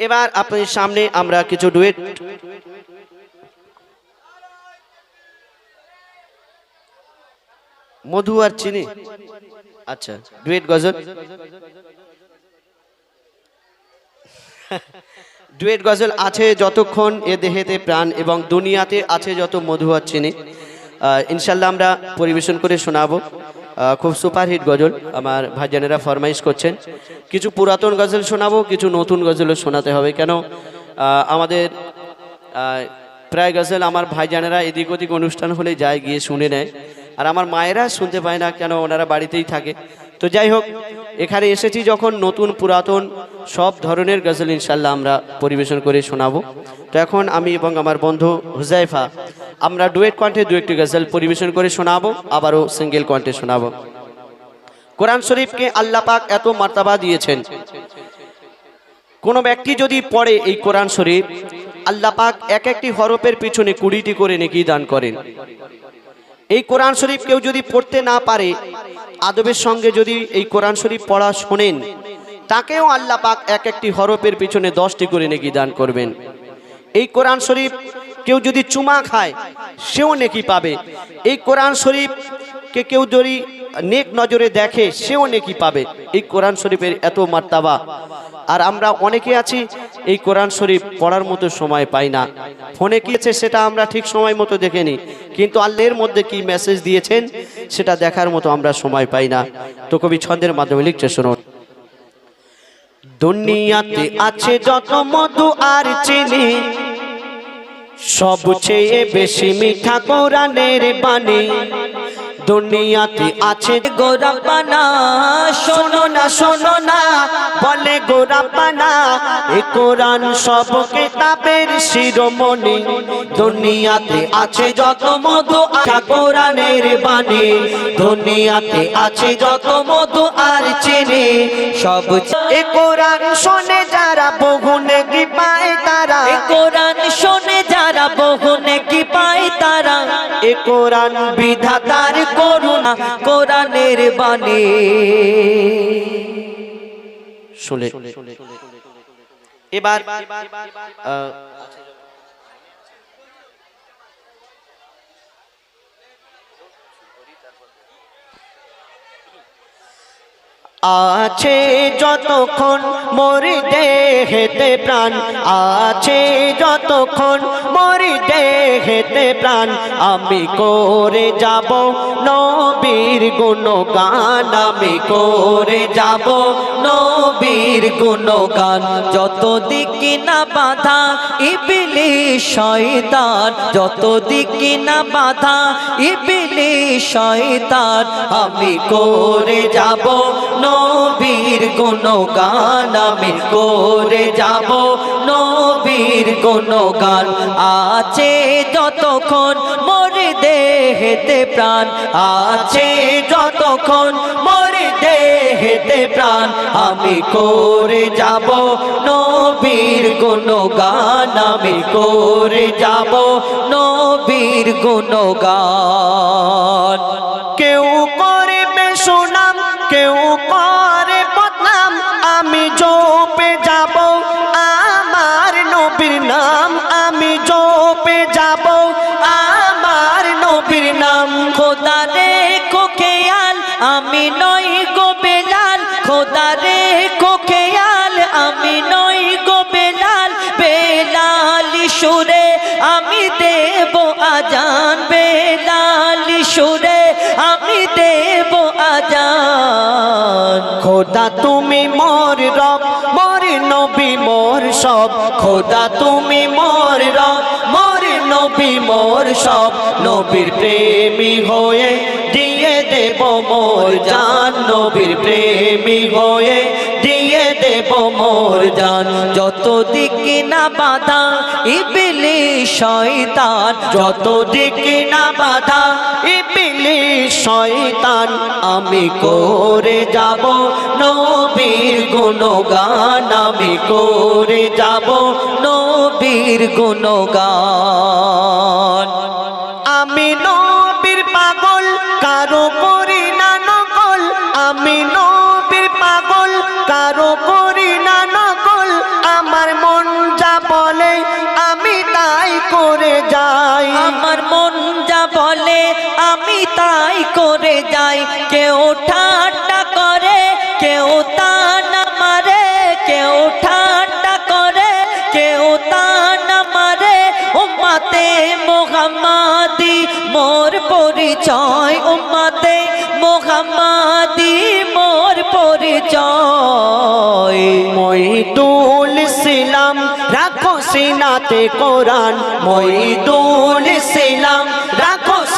এবার আপনাদের সামনে আমরা কিছু ডুয়েট। মধু আর চিনি। আচ্ছা ডুয়েট গজল। ডুয়েট গজল আছে যতক্ষণ এ দেহেতে প্রাণ এবং দুনিয়াতে আছে যত মধু আর চিনি। ইনশাল্লাহ আমরা পরিবেশন করে শোনাবো। খুব সুপারহিট গজল আমার ভাইজানেরা ফরমাইশ করছেন। কিছু পুরাতন গজল শোনাবো, কিছু নতুন গজলও শোনাতে হবে। কেন? আমাদের প্রায় গজল আমার ভাইজানেরা এদিক ওদিক অনুষ্ঠান হলে যায়, গিয়ে শুনে নেয়। আর আমার মায়েরা শুনতে পায় না, কেন ওনারা বাড়িতেই থাকে। তো যাই হোক, এখানে এসেছি যখন নতুন পুরাতন সব ধরনের গজল ইনশাল্লাহ আমরা পরিবেশন করে শোনাবো। তো এখন আমি এবং আমার বন্ধু হুজাইফা আমরা ডুয়েট কণ্ঠে দু একটি গজল পরিবেশন করে শোনাবো, আবারও সিঙ্গেল কণ্ঠে শোনাবো। কোরআন শরীফকে আল্লাহ পাক এত মার্তাবা দিয়েছেন। কোনো ব্যক্তি যদি পড়ে এই কোরআন শরীফ, আল্লাহ পাক এক একটি হরফের পিছনে কুড়িটি করে নেকি দান করেন। এই কোরআন শরীফ কেউ যদি পড়তে না পারে, আদবের সঙ্গে যদি এই কোরআন শরীফ পড়া শোনেন, তাকেও আল্লাহ পাক এক একটি হরফের পিছনে দশটি করে নেকি দান করবেন। এই কোরআন শরীফ কেউ যদি চুমা খায়, সেও নেকি পাবে। এই কোরআন শরীফকে কেউ যদি নেক নজরে দেখে, সেও নেকি পাবে। এই কোরআন শরীফের এত মার্তাবা। আর আমরা অনেকে আছি, এই কোরআন শরীফ পড়ার মতো সময় পাই না। ফোনে কি আছে সেটা আমরা ঠিক সময় মতো দেখে নিই। কিন্তু আল্লাহর মধ্যে কি মেসেজ দিয়েছেন, সেটা দেখার মতো আমরা সময় পাই না। তো কবি ছন্দের মাধ্যমে লিখছে, শুনুন। দুনিয়াতে আছে যত মধু আর চিনি সবচেয়ে বেশি মিঠা কোরআনের বাণী। দুনিয়াতে আছে গোরাপানা শোনো না শোনো না, বলে গোরাপানা এ কোরআন সব কিতাবের শিরোমণি। দুনিয়াতে আছে যত মধু আর কোরআনের বাণী। দুনিয়াতে আছে যত মধু আর চিনি। সব এ কোরআন শোনে যারা বহুনে কি পায় তারা। কোরআন শোনে এ কোরআন বিধাতার করুণা কোরআনের বাণী শুনে এবার আছে যতক্ষণ মরি দেহেতে প্রাণ, আছে যতক্ষণ মরি দেহেতে প্রাণ, আমি করে যাব নবীর গুণগান, আমি করে যাব নবীর গুণগান। যত দিকে না বাধা ইবিলি শয়তান, যত দিকে না বাধা ইবিলি শয়তান, আমি করে যাব নবীর গুণগান আমি করে যাব। নবীর গুণগান আছে যতক্ষণ মরে দেহেতে প্রাণ, আছে যতক্ষণ মরে দেহেতে প্রাণ আমি করে যাব। নবীর গুণগান আমি করে যাব। নবীর গুণগান কেউ বেলাল খোদা খেয়াল আমি নই গো বেলাল। সুরে আমি দেব আজান সুরে আমি দেব আজান। খোদা তুমি মোর রব, মোর নবী, মোর সব। খোদা তুমি মোর রব, মোর নবী, মোর সব। নবীর প্রেমী হয়ে দেব মোর জান নবীর প্রেমী হয়ে, দিয়ে দেব মোর জান। যত দিকে না বাধা ইবিলি শয়তান। যত দিকে না বাধা ইবিলি শয়তান, আমি করে যাব। নবীর গুণগান আমি করে যাব। নবীর গুণগান। আমি নবীর করে যায় কেউ ঠাট্টা করে, কেউ তানা মারে। কেউ ঠাট্টা করে, কেউ তানা মারে। উম্মাতে মোহাম্মদি মোর পরিচয়, উম্মাতে মোহাম্মদি মোর পরিচয়। মইদুল সিলাম রাখো সিনাতে কোরআন। মইদুল সিলাম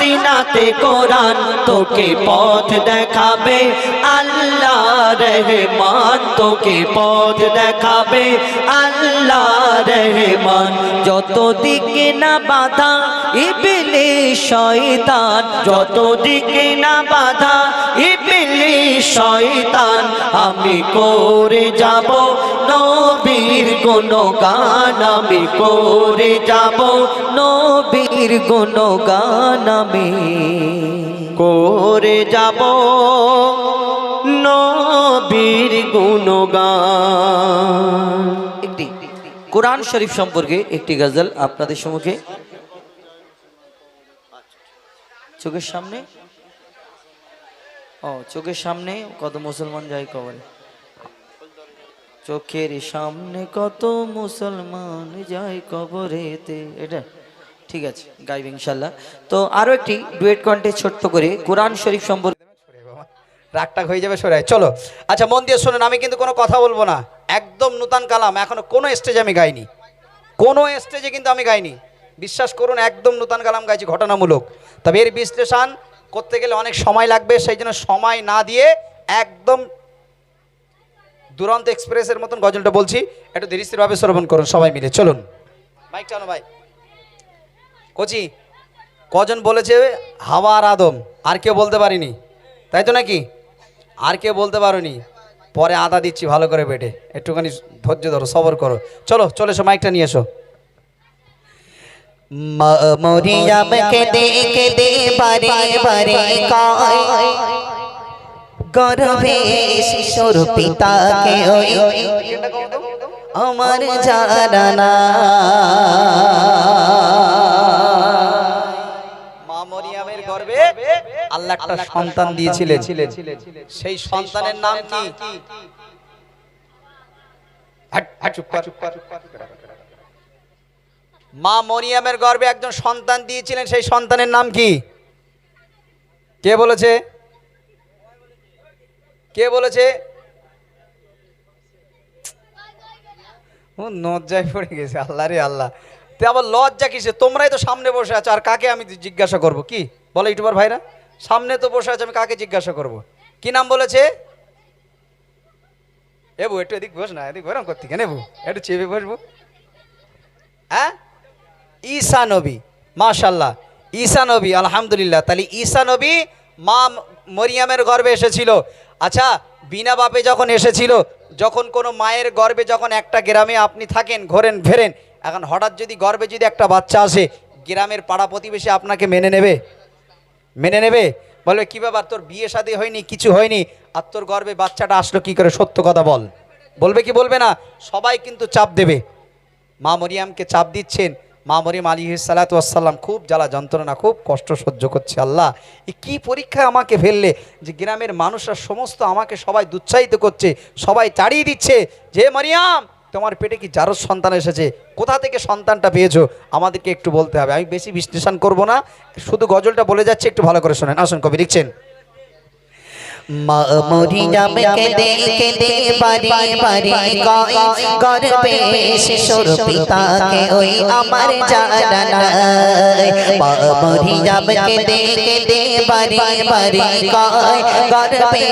সিনাতে কোরআন তোকে পথ দেখাবে। রহমান তোকে পথ দেখাবে। আল্লাহ রহমান যত দিকে না বাধা ইবিলি শয়তান যত দিকে না বাধা ইবলি শয়তান, আমি করে যাব নবীর গুণগান, আমি করে যাব নবীর গুণগান, আমি করে যাব। নবীর একটি কোরআন শরীফ সম্পর্কে একটি গজল আপনাদের সম্মুখে। চোখের সামনে? ও, চোখের সামনে কত মুসলমান যায় কবরে? চোখের সামনে কত মুসলমান যায় কবরেতে। এটা ঠিক আছে, গাইব ইনশাল্লাহ। তো আরও একটি ডুয়েট কন্টে ছোট্ট করে কোরআন শরীফ সম্পর্কে রাগটাগ হয়ে যাবে সরে চলো। আচ্ছা মন দিয়ে শুনুন, আমি কিন্তু কোনো কথা বলব না। একদম নূতন কালাম। এখনও কোনো স্টেজে আমি গাইনি। কোনো স্টেজে কিন্তু আমি গাইনি। বিশ্বাস করুন, একদম নূতন কালাম গাইছি, ঘটনামূলক। তবে এর বিশ্লেষণ করতে গেলে অনেক সময় লাগবে, সেই জন্য সময় না দিয়ে একদম দুরন্ত এক্সপ্রেসের মতন গজলটা বলছি। একটু ধীরস্থিরভাবে শ্রবণ করুন সবাই মিলে। চলুন। মাইক টানো ভাই। কোচি, কজন বলেছে হাওয়া আর আদম? আর কেউ বলতে পারিনি। তাই তো নাকি? আর কেউ বলতে পারোনি? পরে আদা দিচ্ছি ভালো করে বেটে। একটুখানি ধৈর্য ধরো সবর করো। চলো চলে এসো মাইকটা নিয়ে এসো। মরিয়ামকে দেখে দে বারে বারে কয়। গর্ভে শিশুর পিতাকে ওই আমার জানা আল্লাহ একটা সন্তান দিয়েছিলেন। সেই সন্তানের নাম কি। মা মরিয়ামের গর্ভে একজন সন্তান দিয়েছিলেন সেই সন্তানের নাম কি? কে বলেছে? কে বলেছে? ও লজ্জায় পড়ে গেছে আল্লাহ রে আল্লাহ। তে আবার লজ্জা কিসে তোমরাই তো সামনে বসে আছো আর কাকে আমি জিজ্ঞাসা করব? কি? বলো ইউটিউবার ভাইরা। সামনে তো বসে আছে, আমি কাকে জিজ্ঞাসা করব? কি নাম বলেছে? এবু একটু এদিক বস না, এদিক গরম করতে কেন এবু একটু চেপে বসবো। হ্যাঁ? ঈসা নবী মাশাল্লাহ ঈসা নবী, আলহামদুলিল্লাহ, তাহলে ঈসা নবী মা মরিয়ামের গর্ভে এসেছিল। আচ্ছা বিনা বাপে যখন এসেছিল, যখন কোনো মায়ের গর্বে যখন একটা গ্রামে আপনি থাকেন, ঘোরেন, ফেরেন, এখন হঠাৎ যদি গর্বে যদি একটা বাচ্চা আসে, গ্রামের পাড়া প্রতিবেশী আপনাকে মেনে নেবে? মেনে নেবে? বলবে কী ব্যাপার? তোর বিয়ে শাদী হয়নি? কিছু হয়নি? আর তোর গর্বে বাচ্চাটা আসলো কি করে? সত্য কথা বল। বলবে কি বলবে না? সবাই কিন্তু চাপ দেবে। মা মরিয়ামকে চাপ দিচ্ছেন। মা মরিয়াম আলী সালাতাম খুব জ্বালা, যন্ত্রণা, খুব কষ্ট সহ্য করছে। আল্লাহ, এ কী পরীক্ষায় আমাকে ফেললে যে গ্রামের মানুষরা সমস্ত আমাকে সবাই দুৎসাহিত করছে, সবাই তাড়িয়ে দিচ্ছে। যে মরিয়াম তোমার পেটে কি যারো সন্তান এসেছে? কোথা থেকে সন্তানটা পেয়েছ? আমাদেরকে একটু বলতে হবে। আমি বেশি বিশ্লেষণ করব না। শুধু গজলটা বলে যাচ্ছে, একটু ভালো করে শোনেন। আসুন কবি, লিখছেন। মা মরিয়ামকে দেখে দে বারে বারে কয় গর্ভে শিশুর পিতাকে ওই আমার জানা নাই মা মরিয়ামকে দেখে দে বারে বারে কয় গর্ভে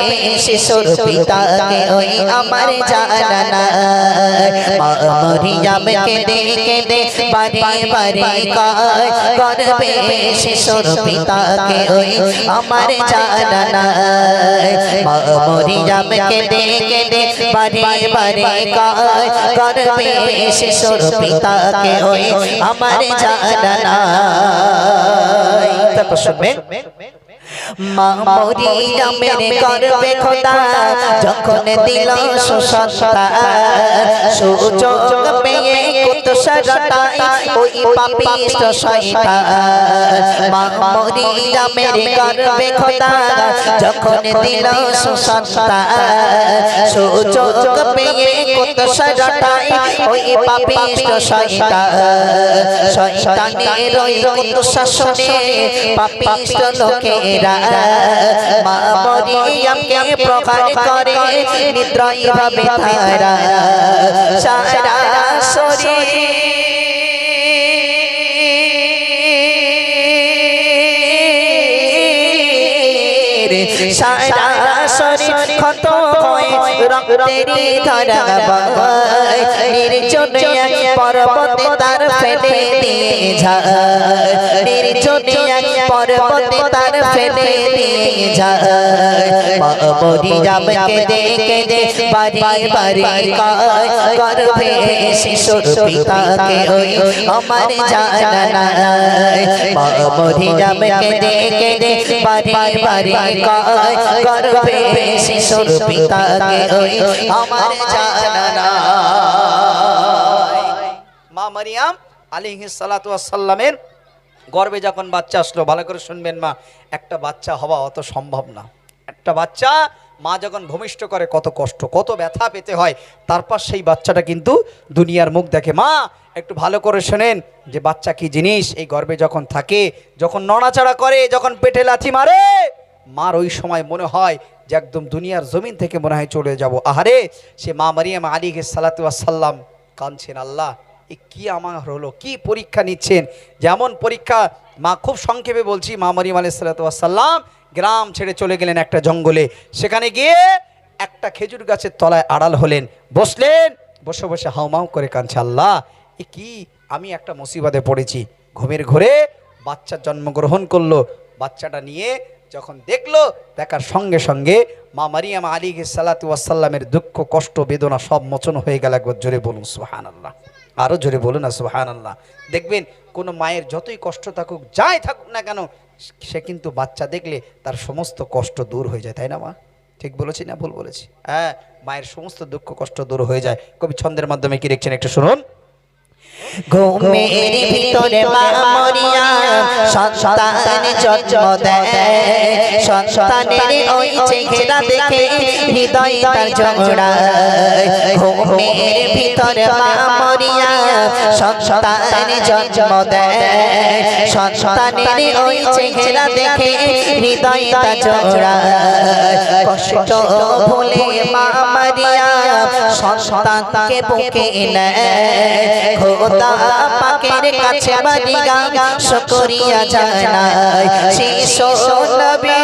শিশুর পিতাকে ওই আমার জানা নাই মা মরিয়ামকে দেখে দে বারে বারে কয় গর্ভে শিশুর পিতাকে ওই আমার জানা মা মরিয়ামকে দেখে দে বারে বারে গর্ভে শিশুর পিতাকে ওই আমার জানা তারপর শুনবেন মরিয়ামের গর্ভে খোদা যখন দিল সুসন্তান, সুযোগ পেয়ে কত সরটাই ওই পাপিষ্ট শয়তান। মা মরিয়মের গর্ভে খোদা যখন দিল সুসন্তান। সুযোগ পেয়ে কত সরটাই ওই পাপিষ্ট শয়তান। শয়তানের ওই শাসনে পাপিষ্ট লোকেরা মা মরিয়মকে প্রহার করে নিদ্রাই ভাবে তারা সারা শরীর। সারা শরীর ক্ষত হয়ে ধরা ধারা বয় নির্জনে এক পর্বতে তার ফেলে দিয়ে যায়। নির্জনে এক পর্বতে তার ফেলে দিয়ে যায়। দেখে দে বাড়ি বাড়ি কয়। গর্ভে শিশুর পিতাকে ওই আমার জানা নাই দেখে দে বাড়ি বাড়ি কয়। গর্ভে শিশুর পিতাকে ওই আমার জানা নাই মা মারিয়াম আলিহি সাল্লামের গর্বে যখন বাচ্চা আসলো, ভালো করে শুনবেন মা, একটা বাচ্চা হওয়া অত সম্ভব না। একটা বাচ্চা মা যখন ভূমিষ্ঠ করে, কত কষ্ট, কত ব্যথা পেতে হয়, তারপর সেই বাচ্চাটা কিন্তু দুনিয়ার মুখ দেখে, মা, একটু ভালো করে শোনেন যে বাচ্চা কি জিনিস? এই গর্বে যখন থাকে, যখন নড়াচড়া করে, যখন পেটে লাথি মারে, মার ওই সময় মনে হয় যে একদম দুনিয়ার জমিন থেকে মনে হয় চলে যাব। আহারে, সে মা মারিয়াম আলী সালাতু সাল্লাম কাঁদছেন আল্লাহ। এ কি আমার হলো? কি পরীক্ষা নিচ্ছেন? যেমন পরীক্ষা, মা খুব সংক্ষেপে বলছি, মা মারিয়াম আলী সাল্লাম গ্রাম ছেড়ে চলে গেলেন একটা জঙ্গলে। সেখানে গিয়ে একটা খেজুর গাছের তলায় আড়াল হলেন, বসলেন, বসে বসে হাউমাউ করে কাঁদছে, আল্লাহ, এ কি? আমি একটা মুসিবাদে পড়েছি। ঘুমের ঘরে বাচ্চা জন্মগ্রহণ করল। বাচ্চাটা নিয়ে যখন দেখল, দেখার সঙ্গে সঙ্গে মা মারিয়াম আলী সালাতু ওয়াসাল্লামের দুঃখ, কষ্ট, বেদনা সব মোচন হয়ে গেল একবার জোরে বলুন সুহান আল্লাহ আরও জোরে বলুন না সুহান আল্লাহ দেখবেন কোনো মায়ের যতই কষ্ট থাকুক, যাই থাকুক না কেন, সে কিন্তু বাচ্চা দেখলে তার সমস্ত কষ্ট দূর হয়ে যায়, তাই না মা? ঠিক বলেছি না ভুল বলেছি? হ্যাঁ মায়ের সমস্ত দুঃখ কষ্ট দূর হয়ে যায়। কবি ছন্দের মাধ্যমে কি দেখছেন একটু শুনুন। ঘুমের ভিতরে মা মরিয়া সন্তান জন্ম দেয়। সন্তানের ওই চেহারা দেখে হৃদয় তার জোড়ায়। ঘুমের ভিতরে মা মরিয়া সন্তান জন্ম দেয়। সন্তানের ওই চেহারা দেখে হৃদয় তার জোড়ায়। কষ্ট ভুলে মা মরিয়া সন্তানকে বুকে নেয়। খোদা পাকের কাছে বাড়িগা শুকরিয়া জানাই। শিশু নবী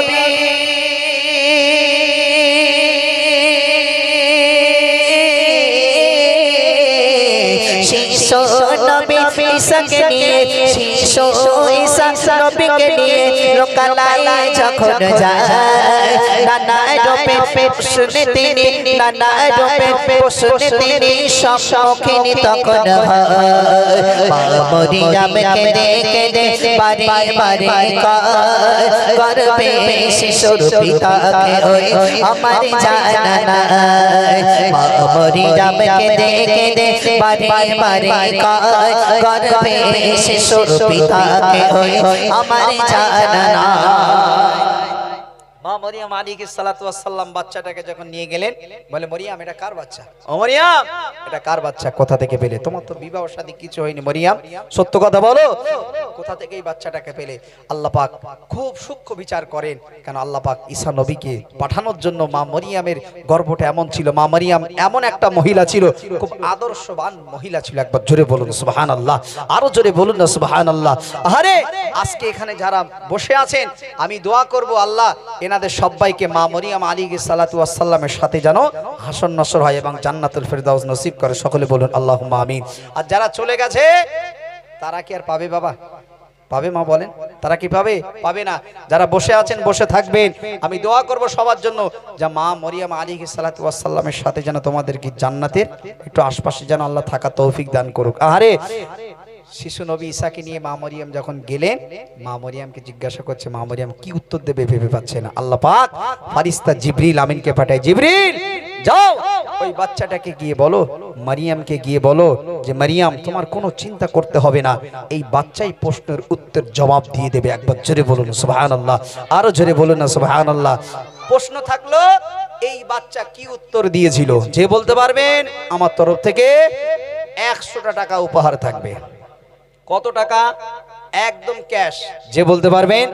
শিশু নবী ঈসাকে নিয়ে শিশু ঈসা নবীকে নিয়ে লোকালয়ে যখন যায়। নানা রূপে শুনে তিনি নানা রূপে শুনে তিনি সম্মুখীন তখন মরিয়ামকে দেখে দে বারে বারে কয় শিশুর পিতাকে ওই আমার জানা নাই। মরিয়ামকে দেখে দে বারে বারে কয় শিশুর পিতাকে ওই আমার জানা নাই। মা মরিয়াম আলীকে সালাতাম বাচ্চাটাকে যখন নিয়ে গেলেন, বলে, মরিয়াম, এটা কার বাচ্চা? ও মরিয়াম। এটা কার বাচ্চা? কোথা থেকে পেলে? তোমার তো বিবাহ শাদী কিছু হয়নি মরিয়াম। সত্য কথা বলো। কোথা থেকে এই বাচ্চাটাকে পেলে? আল্লাহ পাক খুব সূক্ষ্ম বিচার করেন, কেন আল্লাহ পাক ঈসা নবীকে পাঠানোর জন্য মা মরিয়ামের গর্ভটা এমন ছিল, মা মরিয়াম এমন একটা মহিলা ছিল, খুব আদর্শবান মহিলা ছিল। একবার জোরে বলুন সুবাহান আল্লাহ আরও জোরে বলুন না সুবাহান আল্লাহ আরে আজকে এখানে যারা বসে আছেন, আমি দোয়া করব আল্লাহ এনাদের সবাইকে মা মরিয়াম আলী সালাতু আসসালামের সাথে যেন হাসন নসর হয় এবং জান্নাতুল ফেরদাউস নসিব করে। সকলে বলুন আল্লাহ আমিন। আর যারা চলে গেছে, তারা কি আর পাবে বাবা? পাবে মা বলেন? তারা কি পাবে? পাবে না। যারা বসে আছেন, বসে থাকবেন। আমি দোয়া করব সবার জন্য যা মা মরিয়াম আলী সালাতু আসসালামের সাথে যেন তোমাদের কি জান্নাতের একটু আশপাশে যেন আল্লাহ থাকা তৌফিক দান করুক। আরে শিশু নবী ঈসাকে নিয়ে মা মরিয়াম যখন গেলেন, মা মরিয়ামকে জিজ্ঞাসা করছে, মা মরিয়াম, কি উত্তর দেবে ভেবে পাচ্ছে না? আল্লাহ পাক ফারিস্তা জিবরিল আমিনকে পাঠায়, জিবরিল, যাও। ওই বাচ্চাটাকে গিয়ে বলো, মারিয়ামকে গিয়ে বলো যে, মারিয়াম, তোমার কোনো চিন্তা করতে হবে না। এই বাচ্চাই প্রশ্নের উত্তর জবাব দিয়ে দেবে। একবার জোরে বলুন সুবাহান আল্লাহ আরও জোরে বলুন না সুবাহান আল্লাহ প্রশ্ন থাকল, এই বাচ্চা কি উত্তর দিয়েছিল? যে বলতে পারবেন, আমার তরফ থেকে একশোটা টাকা উপহার থাকবে। কত টাকা? একদম ক্যাশ। যে বলতে পারবেন?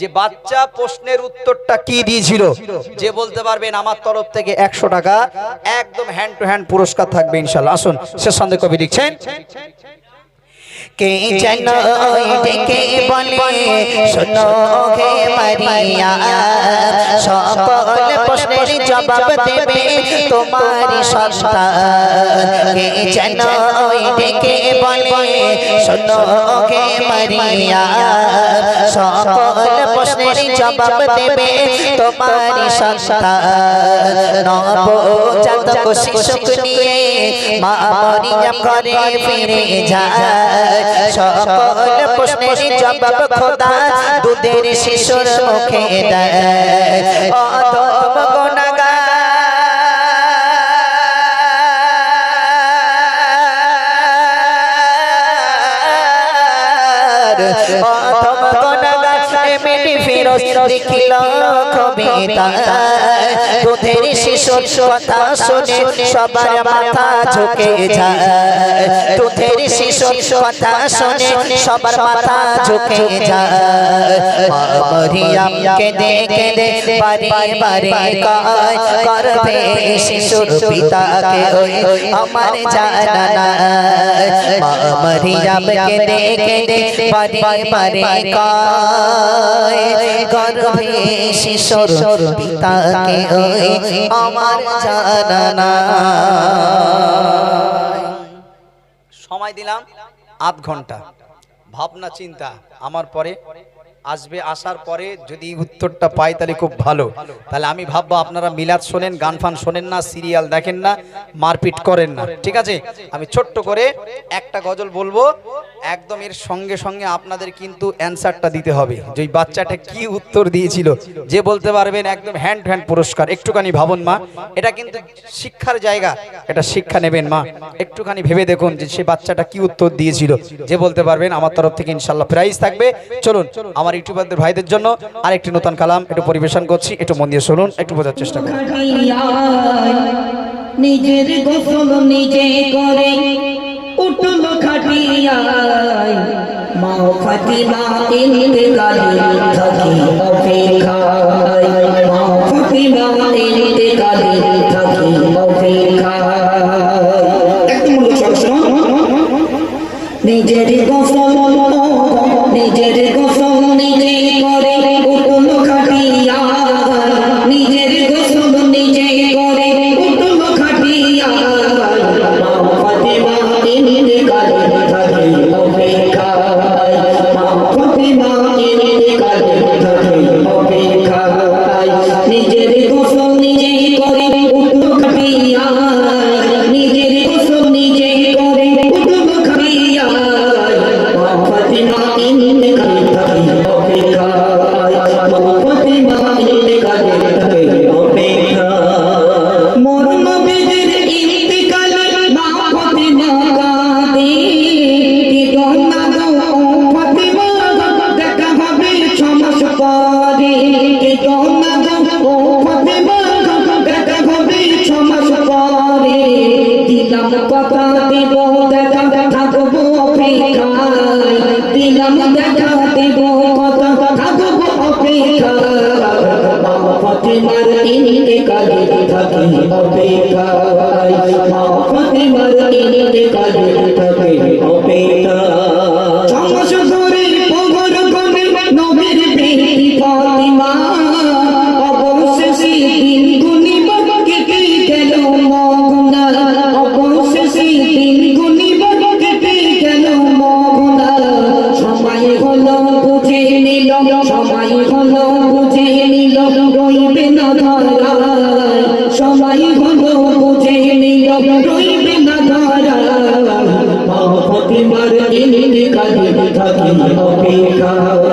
যে বাচ্চা প্রশ্নের উত্তরটা কি দিয়েছিল? যে বলতে পারবেন আমার তরফ থেকে একশো টাকা। একদম হ্যান্ড টু হ্যান্ড পুরস্কার থাকবে ইনশাল্লাহ। আসুন শেষ সন্দেহ কবি লিখছেন। কে যেন ডেকে বলে, শোনো হে মারিয়া, সকল প্রশ্নের জবাব দেবে তোমার সন্তান। কে যেন ডেকে বলে, শোনো হে মারিয়া, সকল প্রশ্নের জবাব দেবে তোমার সন্তান। নবজাতক শিশুক নিয়ে মা মরিয়াম ঘরে ফিরে যায়। সকল প্রশ্নের জবাব খোদা দুধের শিশুর মুখে দেয়। ফিরোজ দেখিল কবিতা দুধের শিশুর কথা শুনে সবার মাথা ঝুঁকে যায়। দুধের শিশুর কথা শুনে সবার মাথা ঝুঁকে যায়। দেখে দে করবে শিশুর পিতাকে আমার জানা মরিয়ামকে দেখে দে বারে করবে শিশুর পিতাকে ওই আমার সময় দিলাম আধ ঘণ্টা। ভাবনা চিন্তা আমার পরে। আসবে, আসার পরে যদি উত্তরটা পাই তাহলে খুব ভালো। তাহলে আমি ভাববো আপনারা মিলাদ শোনেন, গান ফান শোনেন না, সিরিয়াল দেখেন না, মারপিট করেন না। ঠিক আছে? আমি ছোট্ট করে একটা গজল বলব। একদম এর সঙ্গে সঙ্গে আপনাদের কিন্তু অ্যান্সারটা দিতে হবে। যে বাচ্চাটা কি উত্তর দিয়েছিল, যে বলতে পারবেন একদম হ্যান্ড হ্যান্ড পুরস্কার। একটুখানি ভাবুন মা, এটা কিন্তু শিক্ষার জায়গা। এটা শিক্ষা নেবেন মা। একটুখানি ভেবে দেখুন যে সে বাচ্চাটা কি উত্তর দিয়েছিল, যে বলতে পারবেন আমার তরফ থেকে ইনশাল্লাহ প্রাইজ থাকবে। চলুন, আমার ইউটিউবারদের ভাইদের জন্য আরেকটি নতুন কালাম একটু পরিবেশন করছি একটু মন দিয়ে শুনুন একটু বোঝার চেষ্টা করুন। নিজের গোসল নিজে করে উঠল খাটিয়ায়। মা ফাতিমা ইন্তেকালে থাকি অপেক্ষায়। মা ফাতিমা ইন্তেকালে থাকি অপেক্ষায়। একদম নিজের গোসল করে উঠল খাটিয়া মা ফাতিমা রইবে ভালো বুঝে নিল রইবে না ধরায় মা ফাতিমার ইন্তেকালে থাকি অপেক্ষায়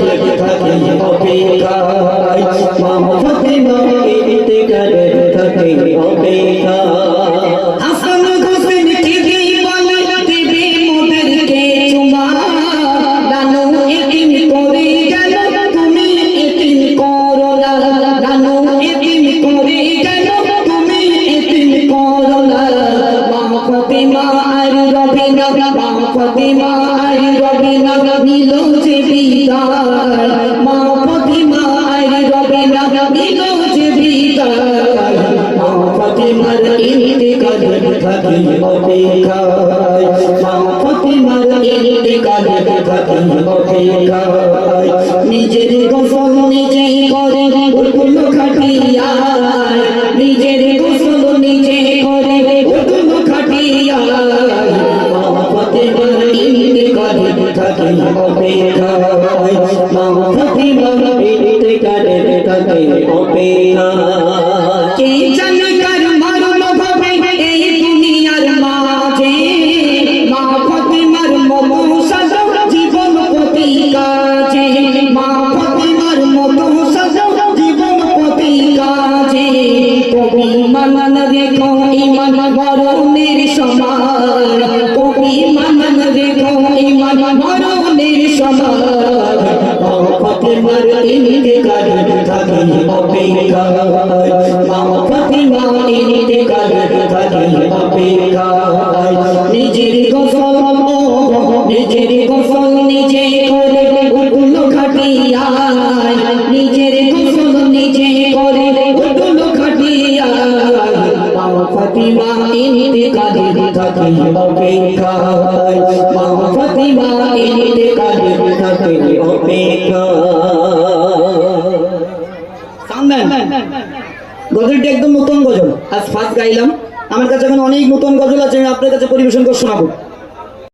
থাকলে থাকলে অপেক্ষা থেকে মরণের সময় ফাতেমার ইনতে কারে থাকি অপেক্ষা মা ফাতেমা ইনতে কারে থাকি অপেক্ষা আপনার কাছে পরিবেশন করে শোনাবো।